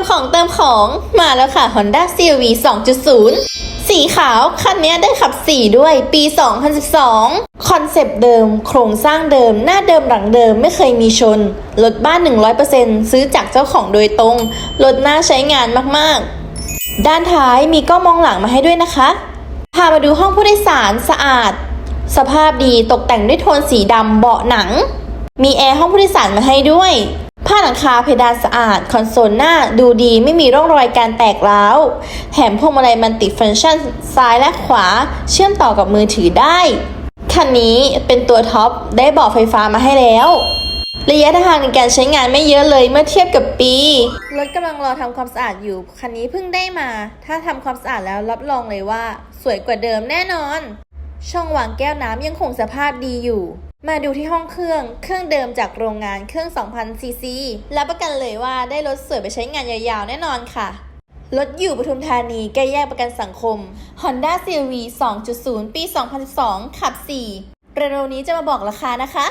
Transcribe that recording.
มของเติมของมาแล้วค่ะ Honda CRV 2.0 สีขาว คันนี้ได้ขับ4ด้วยปี 2012 คอนเซปต์เดิม โครงสร้างเดิม หน้าเดิมหลังเดิมไม่เคยมีชน รถบ้าน 100%ซื้อจากเจ้าของโดยตรง รถน่าใช้งานมากๆ ด้านท้ายมีกล้องมองหลังมาให้ด้วยนะคะ พามาดูห้องผู้โดยสารสะอาด สภาพดีตกแต่งด้วยโทนสีดำเบาะหนัง มีแอร์ห้องผู้โดยสารมาให้ด้วย ผ้าหลังคาเพดานสะอาด คอนโซลหน้าดูดีไม่มีร่องรอยการแตกร้าวแถมพวงมาลัยมันติฟังก์ชันซ้ายและขวา เชื่อมต่อกับมือถือได้ คันนี้เป็นตัวท็อปได้เบาะไฟฟ้ามาให้แล้ว ระยะทางในการใช้งานไม่เยอะเลยเมื่อเทียบกับปี รถกำลังรอทำความสะอาดอยู่ คันนี้เพิ่งได้มา ถ้าทำความสะอาดแล้วรับรองเลยว่า สวยกว่าเดิมแน่นอน ช่องวางแก้วน้ำยังคงสภาพดีอยู่ มาดูที่ห้องเครื่อง เครื่องเดิมจากโรงงานเครื่อง 2,000ซีซีรับประกันเลยว่าได้รถสวยไปใช้งานยาวๆ แน่นอนค่ะ รถอยู่ปทุมธานีใกล้แยกประกันสังคม Honda CRV 2.0 ปี 2012 ขับ 4 เร็วๆนี้จะมาบอกราคานะคะ